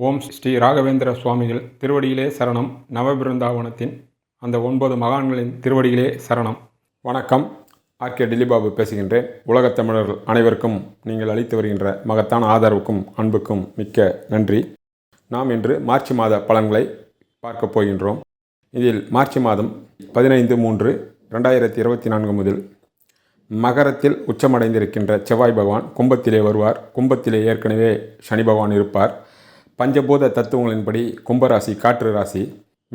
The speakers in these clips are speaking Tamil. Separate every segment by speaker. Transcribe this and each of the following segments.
Speaker 1: ஓம் ஸ்ரீ ராகவேந்திர சுவாமிகள் திருவடியிலே சரணம். நவபிருந்தாவனத்தின் அந்த ஒன்பது மகான்களின் திருவடியிலே சரணம். வணக்கம். ஆர்கே டில்லிபாபு பேசுகின்றேன். உலகத் தமிழர்கள் அனைவருக்கும் நீங்கள் அளித்து வருகின்ற மகத்தான ஆதரவுக்கும் அன்புக்கும் மிக்க நன்றி. நாம் இன்று மார்ச் மாத பலன்களை பார்க்கப் போகின்றோம். இதில் மார்ச் மாதம் பதினைந்து மூன்று ரெண்டாயிரத்தி இருபத்தி நான்கு முதல் மகரத்தில் உச்சமடைந்திருக்கின்ற செவ்வாய் பகவான் கும்பத்திலே வருவார். கும்பத்திலே ஏற்கனவே சனி பகவான் இருப்பார். பஞ்சபூத தத்துவங்களின்படி கும்பராசி காற்று ராசி.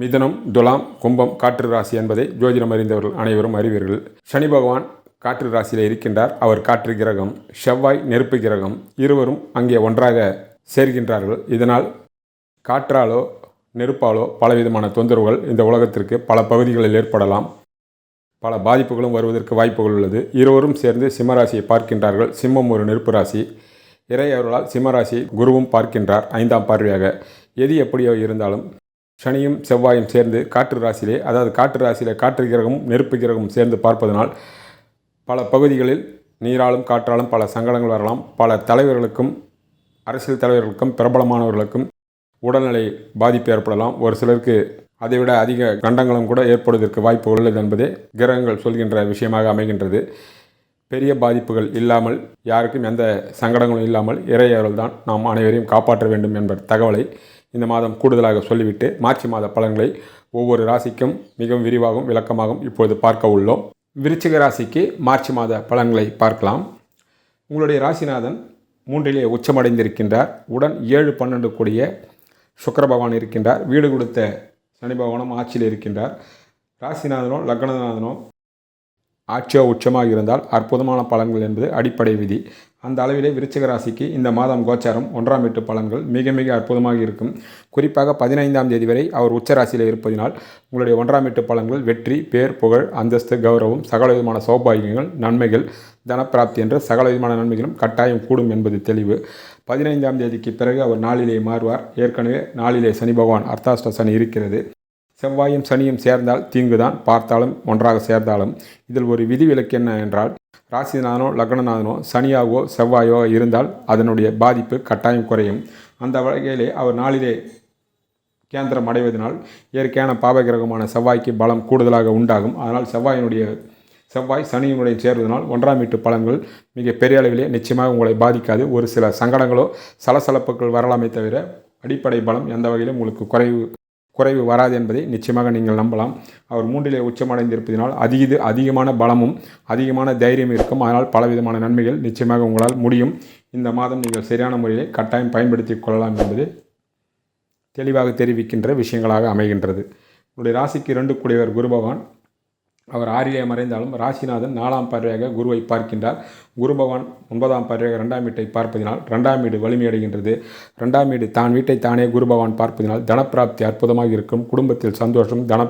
Speaker 1: மிதனம் துலாம் கும்பம் காற்று ராசி என்பதை ஜோதிடம் அறிந்தவர்கள் அனைவரும் அறிவீர்கள். சனி பகவான் காற்று ராசியில் இருக்கின்றார். அவர் காற்று கிரகம் செவ்வாய் நெருப்பு கிரகம் இருவரும் அங்கே ஒன்றாக சேர்கின்றார்கள். இதனால் காற்றாலோ நெருப்பாலோ பலவிதமான தொந்தரவுகள் இந்த உலகத்திற்கு பல பகுதிகளில் ஏற்படலாம். பல பாதிப்புகளும் வருவதற்கு வாய்ப்புகள் உள்ளது. இருவரும் சேர்ந்து சிம்மராசியை பார்க்கின்றார்கள். சிம்மம் ஒரு நெருப்பு ராசி. இறை அவர்களால் சிம்மராசி குருவும் பார்க்கின்றார் ஐந்தாம் பார்வையாக. எது எப்படியோ இருந்தாலும் சனியும் செவ்வாயும் சேர்ந்து காற்று ராசியிலே அதாவது காற்று ராசியிலே காற்று கிரகமும் நெருப்பு கிரகமும் சேர்ந்து பார்ப்பதனால் பல பகுதிகளில் நீராலும் காற்றாலும் பல சங்கடங்கள் வரலாம். பல தலைவர்களுக்கும் அரசியல் தலைவர்களுக்கும் பிரபலமானவர்களுக்கும் உடல்நிலை பாதிப்பு ஏற்படலாம். ஒரு சிலருக்கு அதைவிட அதிக கண்டங்களும் கூட ஏற்படுவதற்கு வாய்ப்பு உள்ளது என்பதே கிரகங்கள் சொல்கின்ற விஷயமாக அமைகின்றது. பெரிய பாதிப்புகள் இல்லாமல் யாருக்கும் எந்த சங்கடங்களும் இல்லாமல் இறையவர்கள் தான் நாம் அனைவரையும் காப்பாற்ற வேண்டும் என்ற தகவலை இந்த மாதம் கூடுதலாக சொல்லிவிட்டு மார்ச் மாத பலன்களை ஒவ்வொரு ராசிக்கும் மிகவும் விரிவாகவும் விளக்கமாகவும் இப்பொழுது பார்க்க உள்ளோம். விருச்சிக ராசிக்கு மார்ச் மாத பலன்களை பார்க்கலாம். உங்களுடைய ராசிநாதன் மூன்றிலே உச்சமடைந்திருக்கின்றார். உடன் ஏழு பன்னெண்டு கூடிய சுக்கர பகவான் இருக்கின்றார். வீடு கொடுத்த சனி பகவானும் ஆட்சியில் இருக்கின்றார். ராசிநாதனோ லக்னநாதனோ ஆட்சியோ உச்சமாக இருந்தால் அற்புதமான பலன்கள் என்பது அடிப்படை விதி. அந்த அளவிலே விருச்சிக ராசிக்கு இந்த மாதம் கோச்சாரம் ஒன்றாம் எட்டு பலன்கள் மிக மிக அற்புதமாக இருக்கும். குறிப்பாக பதினைந்தாம் தேதி வரை அவர் உச்ச ராசியில் இருப்பதினால் உங்களுடைய ஒன்றாம் எட்டு பலன்கள் வெற்றி பேர் புகழ் அந்தஸ்து கௌரவம் சகல விதமான சௌபாகியங்கள் நன்மைகள் தனப்பிராப்தி என்ற சகல விதமான நன்மைகளும் கட்டாயம் கூடும் என்பது தெளிவு. பதினைந்தாம் தேதிக்கு பிறகு அவர் நாளிலே மாறுவார். ஏற்கனவே நாளிலே சனி பகவான் அர்த்தாஷ்ட சனி இருக்கிறது. செவ்வாயும் சனியும் சேர்ந்தால் தீங்குதான். பார்த்தாலும் ஒன்றாக சேர்ந்தாலும். இதில் ஒரு விதிவிலக்கு என்ன என்றால் ராசிநாதனோ லக்னநாதனோ சனியாகவோ செவ்வாயோ இருந்தால் அதனுடைய பாதிப்பு கட்டாயம் குறையும். அந்த வகையிலே அவர் நாளிலே கேந்திரம் அடைவதனால் இயற்கையான பாபகிரகமான செவ்வாய்க்கு பலம் கூடுதலாக உண்டாகும். அதனால் செவ்வாயினுடைய செவ்வாய் சனியினுடைய சேர்வதனால் ஒன்றாம் வீட்டு பலன்கள் மிக பெரிய அளவிலே நிச்சயமாக உங்களை பாதிக்காது. ஒரு சில சங்கடங்களோ சலசலப்புகள் வரலாமே தவிர அடிப்படை பலம் எந்த வகையிலும் உங்களுக்கு குறைவு குறைவு வராது என்பதை நிச்சயமாக நீங்கள் நம்பலாம். அவர் மூன்றிலே உச்சமடைந்திருப்பதனால் அதிக அதிகமான பலமும் அதிகமான தைரியம் இருக்கும். அதனால் பலவிதமான நன்மைகள் நிச்சயமாக உங்களால் முடியும். இந்த மாதம் நீங்கள் சரியான முறையிலே கட்டாயம் பயன்படுத்தி கொள்ளலாம் என்பது தெளிவாக தெரிவிக்கின்ற விஷயங்களாக அமைகின்றது. உங்களுடைய ராசிக்கு இரண்டு கூடியவர் குரு பகவான். அவர் ஆறிலே மறைந்தாலும் ராசிநாதன் நாலாம் பார்வையாக குருவை பார்க்கின்றார். குரு பகவான் ஒன்பதாம் பார்வையாக ரெண்டாம் வீட்டை பார்ப்பதினால் ரெண்டாம் வீடு வலிமையடைகின்றது ரெண்டாம் வீடு தான் வீட்டை தானே குரு பகவான் பார்ப்பதினால் தனப்பிராப்தி அற்புதமாக இருக்கும். குடும்பத்தில் சந்தோஷம் தன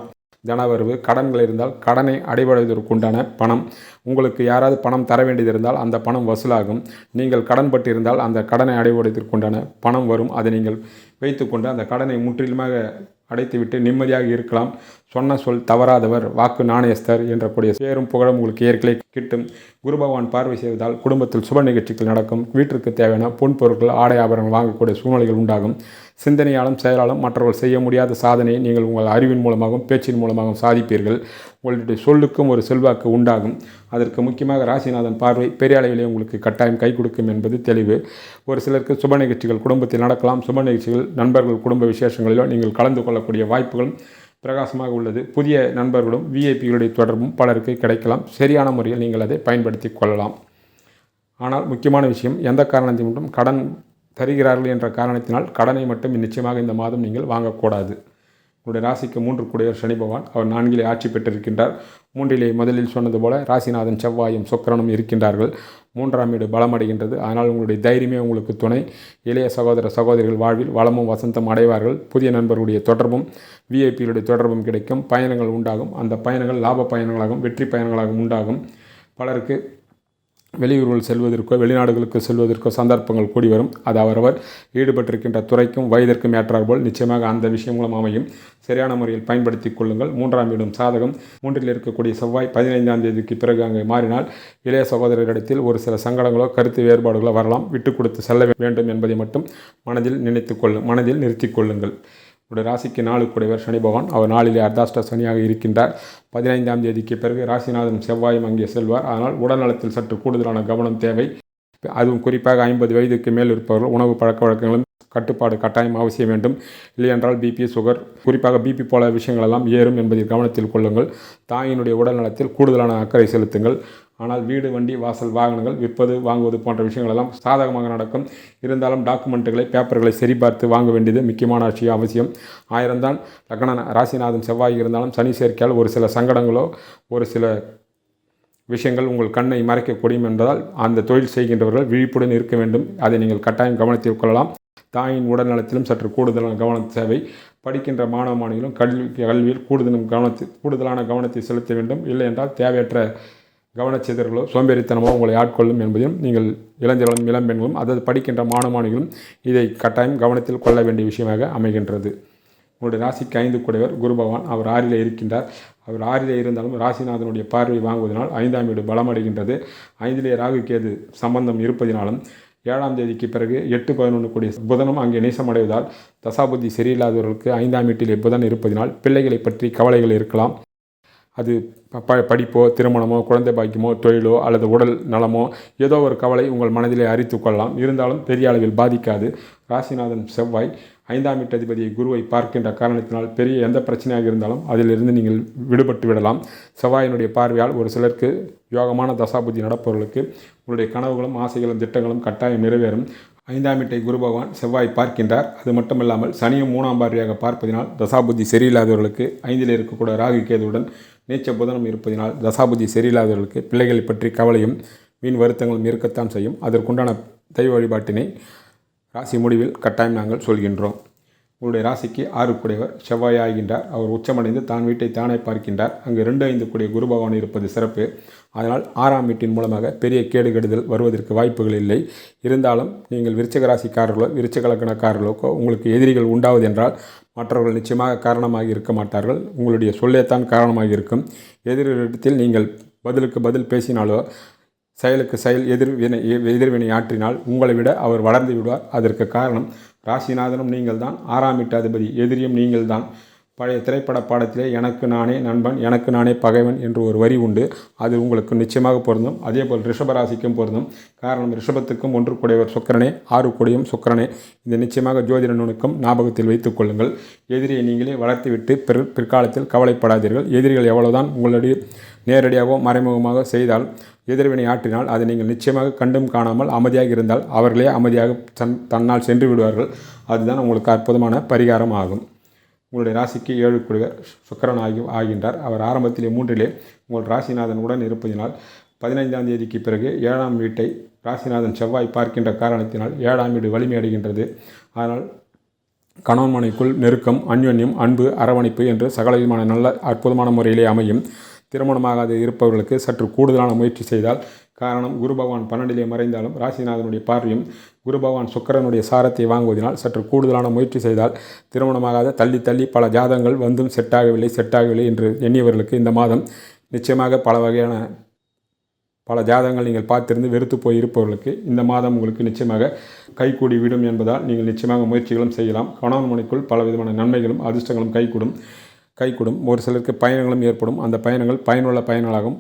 Speaker 1: தனவரவு கடன்கள் இருந்தால் கடனை அடைபடுவதற்குண்டான பணம். உங்களுக்கு யாராவது பணம் தர வேண்டியது இருந்தால் அந்த பணம் வசூலாகும். நீங்கள் கடன் பட்டிருந்தால் அந்த கடனை அடைபடுவதற்குண்டான பணம் வரும். அதை நீங்கள் வைத்துக்கொண்டு அந்த கடனை முற்றிலுமாக அடைத்துவிட்டு நிம்மதியாக இருக்கலாம். சொன்ன சொல் தவறாதவர் வாக்கு நாணயஸ்தர் என்ற கூடிய பேரும் புகழும் உங்களுக்கு ஏற்களை கிட்டும். குரு பகவான் பார்வை செய்வதால் குடும்பத்தில் சுப நிகழ்ச்சிகள் நடக்கும். வீட்டிற்கு தேவையான பொன் பொருட்கள் ஆடை ஆபரணங்கள் வாங்கக்கூடிய சூழ்நிலைகள் உண்டாகும். சிந்தனையாலும் செயலாலும் மற்றவர்கள் செய்ய முடியாத சாதனையை நீங்கள் உங்கள் அறிவின் மூலமாகவும் பேச்சின் மூலமாகவும் சாதிப்பீர்கள். உங்களுடைய சொல்லுக்கும் ஒரு செல்வாக்கு உண்டாகும். அதற்கு முக்கியமாக ராசிநாதன் பார்வை பெரிய அளவிலே உங்களுக்கு கட்டாயம் கை கொடுக்கும் என்பது தெளிவு. ஒரு சிலருக்கு சுப நிகழ்ச்சிகள் குடும்பத்தில் நடக்கலாம். சுப நிகழ்ச்சிகள் நண்பர்கள் குடும்ப விசேஷங்களிலோ நீங்கள் கலந்து கொள்ளக்கூடிய வாய்ப்புகளும் பிரகாசமாக உள்ளது. புதிய நண்பர்களும் விஐபிகளுடைய தொடர்பும் பலருக்கு கிடைக்கலாம். சரியான முறையில் நீங்கள் அதை பயன்படுத்தி கொள்ளலாம். ஆனால் முக்கியமான விஷயம் எந்த காரணத்தை மட்டும் கடன் தருகிறார்கள் என்ற காரணத்தினால் கடனை மட்டும் நிச்சயமாக இந்த மாதம் நீங்கள் வாங்கக்கூடாது. உங்களுடைய ராசிக்கு மூன்று கூடியவர் சனி பகவான். அவர் நான்கிலே ஆட்சி பெற்றிருக்கின்றார். மூன்றிலே முதலில் சொன்னது போல ராசிநாதன் செவ்வாயும் சுக்கரனும் இருக்கின்றார்கள். மூன்றாம் வீடு பலமடைகின்றது. அதனால் உங்களுடைய தைரியமே உங்களுக்கு துணை. இளைய சகோதர சகோதரிகள் வாழ்வில் வளமும் வசந்தம் அடைவார்கள். புதிய நண்பர்களுடைய தொடர்பும் விஐபியுடைய தொடர்பும் கிடைக்கும். பயணங்கள் உண்டாகும். அந்த பயணங்கள் லாப பயணங்களாகவும் வெற்றி பயணங்களாகவும் உண்டாகும். பலருக்கு வெளியூர்கள் செல்வதற்கோ வெளிநாடுகளுக்கு செல்வதற்கோ சந்தர்ப்பங்கள் கூடி வரும். அது அவரவர் ஈடுபட்டிருக்கின்ற துறைக்கும் வயதிற்கும் ஏற்றாற்போல் நிச்சயமாக அந்த விஷயங்களும் அமையும். சரியான முறையில் பயன்படுத்தி கொள்ளுங்கள். மூன்றாம் வீடும் சாதகம். மூன்றில் இருக்கக்கூடிய செவ்வாய் பதினைந்தாம் தேதிக்கு பிறகு அங்கே மாறினால் இளைய சகோதரரிடத்தில் ஒரு சில சங்கடங்களோ கருத்து வேறுபாடுகளோ வரலாம். விட்டு கொடுத்து செல்ல வேண்டும் என்பதை மட்டும் மனதில் நினைத்து கொள்ளும் மனதில் நிறுத்திக் கொள்ளுங்கள். உடைய ராசிக்கு நாலு கூடையவர் சனி பகவான். அவர் நாளிலே அர்த்தாஷ்ட சனியாக இருக்கின்றார். பதினைந்தாம் தேதிக்கு பிறகு ராசிநாதன் செவ்வாயும் அங்கே செல்வார். அதனால் உடல்நலத்தில் சற்று கூடுதலான கவனம் தேவை. அதுவும் குறிப்பாக ஐம்பது வயதுக்கு மேல் இருப்பவர்கள் உணவு பழக்க வழக்கங்களும் கட்டுப்பாடு கட்டாயம் அவசியம் வேண்டும். இல்லையென்றால் பிபி சுகர் குறிப்பாக பிபி போல விஷயங்களெல்லாம் ஏறும் என்பதை கவனத்தில் கொள்ளுங்கள். தாயினுடைய உடல் நலத்தில் கூடுதலான அக்கறை செலுத்துங்கள். ஆனால் வீடு வண்டி வாசல் வாகனங்கள் விற்பது வாங்குவது போன்ற விஷயங்களெல்லாம் சாதகமாக நடக்கும். இருந்தாலும் டாக்குமெண்ட்டுகளை பேப்பர்களை சரிபார்த்து வாங்க வேண்டியது முக்கியமான விஷயம் அவசியம். ஆயிரம்தான் லக்ன ராசிநாதன் செவ்வாய் இருந்தாலும் சனி சேர்க்கையால் ஒரு சில சங்கடங்களோ ஒரு சில விஷயங்கள் உங்கள் கண்ணை மறைக்கக்கூடியும் என்பதால் அந்த தொழில் செய்கின்றவர்கள் விழிப்புடன் இருக்க வேண்டும். அதை நீங்கள் கட்டாயம் கவனத்தில் கொள்ளலாம். தாயின் உடல்நலத்திலும் சற்று கூடுதலான கவனம் தேவை. படிக்கின்ற மாணவ மாணவிகளும் கல்வி கல்வியில் கூடுதலும் கவனத்தை கூடுதலான கவனத்தை செலுத்த வேண்டும். இல்லை என்றால் தேவையற்ற கவனச்சிதறலோ சோம்பேறித்தனமோ உங்களை ஆட்கொள்ளும் என்பதையும் நீங்கள் இளைஞர்களும் இளம்பெண்களும் அதாவது படிக்கின்ற மாணவமானிகளும் இதை கட்டாயம் கவனத்தில் கொள்ள வேண்டிய விஷயமாக அமைகின்றது. உங்களுடைய ராசிக்கு ஐந்து கூடையவர் குரு பகவான். அவர் ஆறிலே இருக்கின்றார். அவர் ஆறிலே இருந்தாலும் ராசிநாதனுடைய பார்வை வாங்குவதனால் ஐந்தாம் வீடு பலமடைகின்றது. ஐந்திலே ராகு கேது சம்பந்தம் இருப்பதினாலும் ஏழாம் தேதிக்கு பிறகு எட்டு பதினொன்று கூடிய புதனும் அங்கே நேசமடைவதால் தசாபுத்தி சரியில்லாதவர்களுக்கு ஐந்தாம் வீட்டிலே புதன் இருப்பதினால் பிள்ளைகளை பற்றி கவலைகள் இருக்கலாம். அது ப படிப்போ திருமணமோ குழந்தை பாக்கியமோ தொழிலோ அல்லது உடல் நலமோ ஏதோ ஒரு கவலை உங்கள் மனதிலே அறித்து கொள்ளலாம். இருந்தாலும் பெரிய அளவில் பாதிக்காது. ராசிநாதன் செவ்வாய் ஐந்தாம் வீட்டதிபதியை குருவை பார்க்கின்ற காரணத்தினால் பெரிய எந்த பிரச்சனையாக இருந்தாலும் அதிலிருந்து நீங்கள் விடுபட்டு விடலாம். செவ்வாயினுடைய பார்வையால் ஒரு சிலருக்கு யோகமான தசாபுத்தி நடப்பவர்களுக்கு உங்களுடைய கனவுகளும் ஆசைகளும் திட்டங்களும் கட்டாயம் நிறைவேறும். ஐந்தாம் வீட்டை குரு பகவான் செவ்வாய் பார்க்கின்றார். அது மட்டுமல்லாமல் சனியும் மூணாம் பார்வையாக பார்ப்பதினால் தசாபுத்தி சரியில்லாதவர்களுக்கு ஐந்தில் இருக்கக்கூடிய ராகு கேதுவுடன் நீச்ச புதனம் இருப்பதினால் தசாபுதி சரியில்லாதவர்களுக்கு பிள்ளைகளை பற்றி கவலையும் மீன் வருத்தங்களும் இருக்கத்தான் செய்யும். அதற்குண்டான தெய்வ வழிபாட்டினை ராசி முடிவில் கட்டாயம் நாங்கள் சொல்கின்றோம். உங்களுடைய ராசிக்கு ஆறு கூடியவர் செவ்வாய் ஆகின்றார் அவர் உச்சமடைந்து தான் வீட்டை தானே பார்க்கின்றார். அங்கு ரெண்டு ஐந்து கூடிய குரு பகவான் இருப்பது சிறப்பு. அதனால் ஆறாம் வீட்டின் மூலமாக பெரிய கேடு கெடுதல் வருவதற்கு வாய்ப்புகள் இல்லை. இருந்தாலும் நீங்கள் விருச்சக ராசிக்காரர்களோ விருச்சக லக்கணக்காரர்களுக்கோ உங்களுக்கு எதிரிகள் உண்டாவது என்றால் மற்றவர்கள் நிச்சயமாக காரணமாக இருக்க மாட்டார்கள். உங்களுடைய சொல்லேத்தான் காரணமாக இருக்கும். எதிரிடத்தில் நீங்கள் பதிலுக்கு பதில் பேசினாலோ செயலுக்கு செயல் எதிர்வினை எதிர்வினை ஆற்றினால் உங்களை விட அவர் வளர்ந்து விடுவார். அதற்கு காரணம் ராசிநாதனும் நீங்கள்தான். ஆறாம் வீட்டாதிபதி எதிரியும் நீங்கள்தான். பழைய திரைப்பட பாடத்திலே எனக்கு நானே நண்பன் எனக்கு நானே பகைவன் என்று ஒரு வரி உண்டு. அது உங்களுக்கு நிச்சயமாக பொருந்தும். அதேபோல் ரிஷபராசிக்கும் பொருந்தும். காரணம் ரிஷபத்துக்கும் ஒன்று கூடியவர் சுக்கரனே ஆறு கூடியும் சுக்கரனே. இந்த நிச்சயமாக ஜோதிட நுணுக்கம் ஞாபகத்தில் வைத்துக் கொள்ளுங்கள். எதிரியை நீங்களே வளர்த்துவிட்டு பிற பிற்காலத்தில் கவலைப்படாதீர்கள். எதிரிகள் எவ்வளவுதான் உங்களுடைய நேரடியாகவோ மறைமுகமாக செய்தால் எதிர்வினை ஆற்றினால் அதை நீங்கள் நிச்சயமாக கண்டும் காணாமல் அமைதியாக இருந்தால் அவர்களே அமைதியாக தன் தன்னால் சென்று விடுவார்கள். அதுதான் உங்களுக்கு அற்புதமான பரிகாரம் ஆகும் உங்களுடைய ராசிக்கு ஏழு குழுவர் சுக்கரன் ஆகி ஆகின்றார். அவர் ஆரம்பத்திலே மூன்றிலே உங்கள் ராசிநாதன் உடன் இருப்பதினால் பதினைந்தாம் தேதிக்கு பிறகு ஏழாம் வீட்டை ராசிநாதன் செவ்வாய் பார்க்கின்ற காரணத்தினால் ஏழாம் வீடு வலிமையடைகின்றது அதனால் கணவன் மனைக்குள் நெருக்கம் அந்யோன்யம் அன்பு அரவணைப்பு என்று சகலவிதமான நல்ல அற்புதமான முறையிலே அமையும். திருமணமாகாத இருப்பவர்களுக்கு சற்று கூடுதலான முயற்சி செய்தால் காரணம் குரு பகவான் பன்னெண்டிலே மறைந்தாலும் ராசிநாதனுடைய பார்வையும் குரு பகவான் சுக்கரனுடைய சாரத்தை வாங்குவதனால் சற்று கூடுதலான முயற்சி செய்தால் திருமணமாகாத தள்ளி தள்ளி பல ஜாதங்கள் வந்தும் செட்டாகவில்லை செட்டாகவில்லை என்று எண்ணியவர்களுக்கு இந்த மாதம் நிச்சயமாக பல வகையான பல ஜாதகங்கள் நீங்கள் பார்த்திருந்து வெறுத்து போய் இருப்பவர்களுக்கு இந்த மாதம் உங்களுக்கு நிச்சயமாக கைகூடி விடும் என்பதால் நீங்கள் நிச்சயமாக முயற்சிகளும் செய்யலாம். கணவன் மனைக்குள் பல விதமான நன்மைகளும் அதிர்ஷ்டங்களும் கைகூடும். கைகூடும். ஒரு சிலருக்கு பயணங்களும் ஏற்படும். அந்த பயணங்கள் பயனுள்ள பயணங்களாகவும்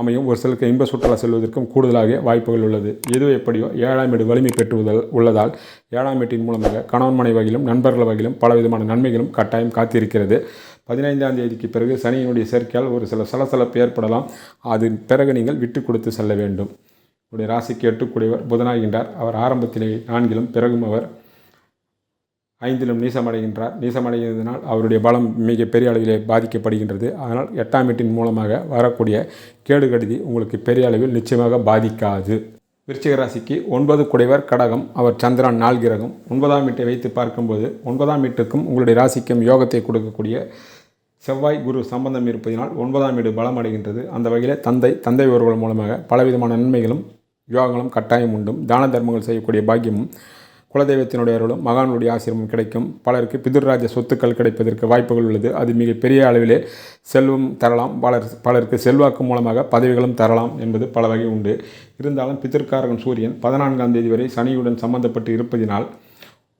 Speaker 1: அமையும். ஒரு சிலருக்கு இன்ப சுற்றுலா செல்வதற்கும் கூடுதலாக வாய்ப்புகள் உள்ளது. எது எப்படியோ ஏழாம் வீடு வலிமை பெற்றுவதால் உள்ளதால் ஏழாம் வீட்டின் மூலமாக கணவன் மனை வகையிலும் நண்பர்கள் வகையிலும் பலவிதமான நன்மைகளும் கட்டாயம் காத்திருக்கிறது. பதினைந்தாம் தேதிக்கு பிறகு சனியினுடைய சேர்க்கையால் ஒரு சில சலசலப்பு ஏற்படலாம். அதன் பிறகு நீங்கள் விட்டு கொடுத்து செல்ல வேண்டும். உடைய ராசிக்கு எட்டுக்கூடியவர் புதனாகின்றார். அவர் ஆரம்பத்திலே நான்கிலும் பிறகும் அவர் ஐந்திலும் நீசமடைகின்றார். நீசமடைகிறதுனால் அவருடைய பலம் மிக பெரிய அளவிலே பாதிக்கப்படுகின்றது. அதனால் எட்டாம் வீட்டின் மூலமாக வரக்கூடிய கேடு கடிதி உங்களுக்கு பெரிய அளவில் நிச்சயமாக பாதிக்காது. விருச்சிக ராசிக்கு ஒன்பது குடைவர் கடகம் அவர் சந்திரன் நாள் கிரகம். ஒன்பதாம் வீட்டை வைத்து பார்க்கும்போது ஒன்பதாம் வீட்டுக்கும் உங்களுடைய ராசிக்கும் யோகத்தை கொடுக்கக்கூடிய செவ்வாய் குரு சம்பந்தம் இருப்பதினால் ஒன்பதாம் வீடு பலம் அடைகின்றது. அந்த வகையில் தந்தை தந்தை உறவுகள் மூலமாக பலவிதமான நன்மைகளும் யோகங்களும் கட்டாயம் உண்டும் தான தர்மங்கள் செய்யக்கூடிய பாக்கியமும் குலதெய்வத்தினுடைய அருளும் மகான்களுடைய ஆசிரமம் கிடைக்கும். பலருக்கு பிதுர்ராஜ சொத்துக்கள் கிடைப்பதற்கு வாய்ப்புகள் உள்ளது. அது மிக பெரிய அளவிலே செல்வம் தரலாம். பலர் பலருக்கு செல்வாக்கு மூலமாக பதவிகளும் தரலாம் என்பது பல வகை உண்டு. இருந்தாலும் பிதிர்காரகன் சூரியன் பதினான்காம் தேதி வரை சனியுடன் சம்பந்தப்பட்டு இருப்பதினால்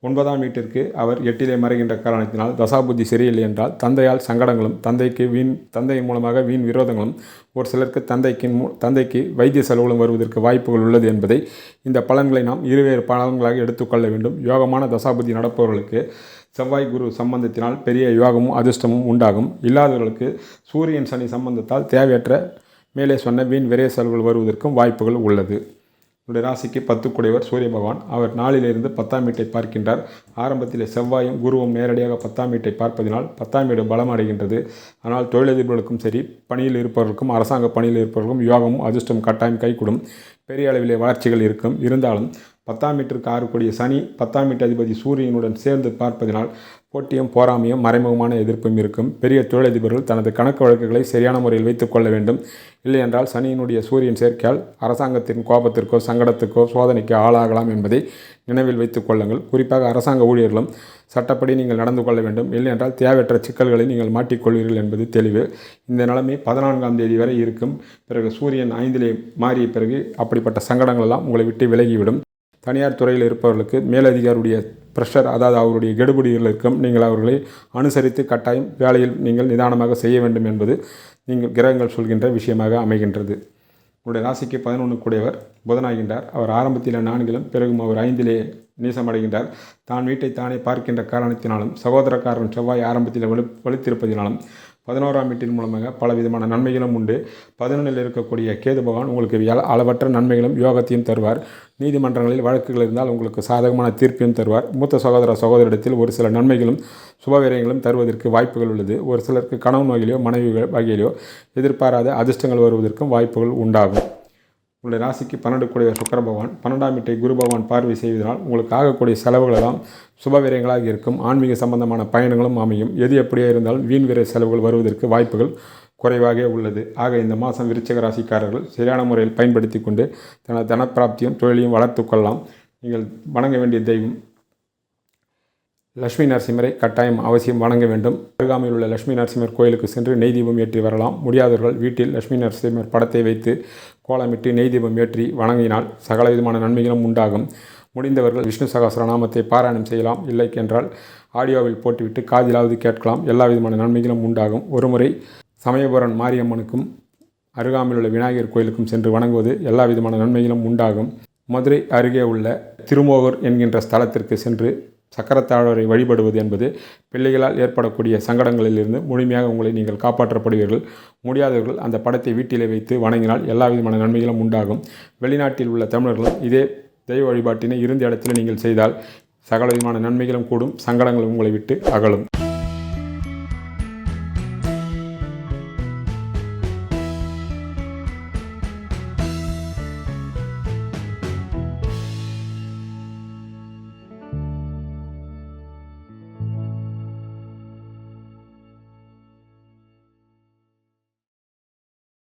Speaker 1: ஒன்பதாம் வீட்டிற்கு அவர் எட்டிலே மறைகின்ற காரணத்தினால் தசாபுத்தி சரியில்லை என்றால் தந்தையால் சங்கடங்களும் தந்தைக்கு வீண் தந்தையின் மூலமாக வீண் விரோதங்களும் ஒரு சிலருக்கு தந்தைக்கு மூ தந்தைக்கு வைத்திய செலவுகளும் வருவதற்கு வாய்ப்புகள் உள்ளது என்பதை இந்த பலன்களை நாம் இருவேறு பலன்களாக எடுத்துக்கொள்ள வேண்டும். யோகமான தசாபுத்தி நடப்பவர்களுக்கு செவ்வாய் குரு சம்பந்தத்தினால் பெரிய யோகமும் அதிர்ஷ்டமும் உண்டாகும். இல்லாதவர்களுக்கு சூரியன் சனி சம்பந்தத்தால் தேவையற்ற மேலே சொன்ன வீண் விரைய செலவுகள் வருவதற்கும் வாய்ப்புகள் உள்ளது. உங்களுடைய ராசிக்கு பத்து குடைவர் சூரிய பகவான். அவர் நாளிலிருந்து பத்தாம் வீட்டை பார்க்கின்றார். ஆரம்பத்தில் செவ்வாயும் குருவும் நேரடியாக பத்தாம் வீட்டை பார்ப்பதினால் பத்தாம் வீடு பலம் அடைகின்றது ஆனால் தொழிலதிபர்களுக்கும் சரி பணியில் இருப்பவர்களுக்கும் அரசாங்க பணியில் இருப்பவர்களுக்கும் யோகமும் அதிர்ஷ்டம் கட்டாயம் கைகூடும். பெரிய அளவிலே வளர்ச்சிகள் இருக்கும். இருந்தாலும் பத்தாம் வீட்டிற்கு ஆறக்கூடிய சனி பத்தாம் வீட்டு அதிபதி சூரியனுடன் சேர்ந்து பார்ப்பதினால் போட்டியும் போராமையும் மறைமுகமான எதிர்ப்பும் இருக்கும். பெரிய தொழிலதிபர்கள் தனது கணக்கு வழக்குகளை சரியான முறையில் வைத்துக் கொள்ள வேண்டும். இல்லை என்றால் சனியினுடைய சூரியன் சேர்க்கையால் அரசாங்கத்தின் கோபத்திற்கோ சங்கடத்துக்கோ சோதனைக்கு ஆளாகலாம் என்பதை நினைவில் வைத்துக் கொள்ளுங்கள். குறிப்பாக அரசாங்க ஊழியர்களும் சட்டப்படி நீங்கள் நடந்து கொள்ள வேண்டும். இல்லை என்றால் தேவையற்ற சிக்கல்களை நீங்கள் மாட்டிக்கொள்வீர்கள் என்பது தெளிவு. இந்த நிலைமை பதினான்காம் தேதி வரை இருக்கும். பிறகு சூரியன் ஐந்திலே மாறிய பிறகு அப்படிப்பட்ட சங்கடங்கள் எல்லாம் உங்களை விட்டு விலகிவிடும். தனியார் துறையில் இருப்பவர்களுக்கு மேலதிகாரியுடைய ப்ரெஷர் அதாவது அவருடைய கெடுபிடிகள் இருக்கும் நீங்கள் அவர்களை அனுசரித்து கட்டாயம் வேலையில் நீங்கள் நிதானமாக செய்ய வேண்டும் என்பது நீங்கள் கிரகங்கள் சொல்கின்ற விஷயமாக அமைகின்றது. உங்களுடைய ராசிக்கு பதினொன்று கூடியவர் புதனாகின்றார். அவர் ஆரம்பத்தில் நான்கிலும் பிறகும் அவர் ஐந்திலே நீசமடைகின்றார். தான் வீட்டை தானே பார்க்கின்ற காரணத்தினாலும் சகோதரக்காரன் செவ்வாய் ஆரம்பத்தில் வலு வலுத்திருப்பதினாலும் பதினோராம் வீட்டின் மூலமாக பல விதமான நன்மைகளும் உண்டு. பதினொன்றில் இருக்கக்கூடிய கேது பகவான் உங்களுக்கு அளவற்ற நன்மைகளும் யோகத்தையும் தருவார். நீதிமன்றங்களில் வழக்குகள் இருந்தால் உங்களுக்கு சாதகமான தீர்ப்பையும் தருவார். மூத்த சகோதர சகோதரிடத்தில் ஒரு சில நன்மைகளும் சுபவிரயங்களும் தருவதற்கு வாய்ப்புகள் உள்ளது. ஒரு சிலருக்கு கணவன் வகையிலோ மனைவி வகையிலோ எதிர்பாராத அதிர்ஷ்டங்கள் வருவதற்கும் வாய்ப்புகள் உண்டாகும். உங்களுடைய ராசிக்கு பன்னெண்டு கூடிய சுக்கர பகவான் பன்னெண்டாம் வீட்டை குரு பகவான் பார்வை செய்வதனால் உங்களுக்கு ஆகக்கூடிய செலவுகள் எல்லாம் இருக்கும். ஆன்மீக சம்பந்தமான பயணங்களும் அமையும். எது எப்படியே இருந்தாலும் வீண் வீர செலவுகள் வருவதற்கு வாய்ப்புகள் குறைவாக உள்ளது. ஆக இந்த மாதம் விருச்சக ராசிக்காரர்கள் சரியான முறையில் பயன்படுத்தி கொண்டு தனது தனப்பிராப்தியும் தொழிலையும் வளர்த்து கொள்ளலாம். நீங்கள் வணங்க வேண்டிய தெய்வம் லட்சுமி நரசிம்மரை கட்டாயம் அவசியம் வணங்க வேண்டும். அருகாமையில் உள்ள லட்சுமி நரசிம்மர் கோயிலுக்கு சென்று நெய் தீபம் ஏற்றி வரலாம். முடியாதவர்கள் வீட்டில் லட்சுமி நரசிம்மர் படத்தை வைத்து கோலமிட்டு நெய் தீபம் ஏற்றி வணங்கினால் சகல விதமான நன்மைகளும் உண்டாகும். முடிந்தவர்கள் விஷ்ணு சகஸ்ரநாமத்தை பாராயணம் செய்யலாம். இல்லை என்றால் ஆடியோவில் போட்டுவிட்டு காதிலாவது கேட்கலாம். எல்லா விதமான நன்மைகளும் உண்டாகும். ஒருமுறை சமயபுரன் மாரியம்மனுக்கும் அருகாமையில் உள்ள விநாயகர் கோயிலுக்கும் சென்று வணங்குவது எல்லா விதமான நன்மைகளும் உண்டாகும். மதுரை அருகே உள்ள திருமோகூர் என்கின்ற ஸ்தலத்திற்கு சென்று சக்கரத்தாழ்வரை வழிபடுவது என்பது பிள்ளைகளால் ஏற்படக்கூடிய சங்கடங்களிலிருந்து முழுமையாக உங்களை நீங்கள் காப்பாற்றப்படுவீர்கள். முடியாதவர்கள் அந்த படத்தை வீட்டிலே வைத்து வணங்கினால் எல்லா விதமான நன்மைகளும் உண்டாகும். வெளிநாட்டில் உள்ள தமிழர்களும் இதே தெய்வ வழிபாட்டினை இருந்த இடத்தில் நீங்கள் செய்தால் சகல விதமான நன்மைகளும் கூடும். சங்கடங்களும் உங்களை விட்டு அகலும்.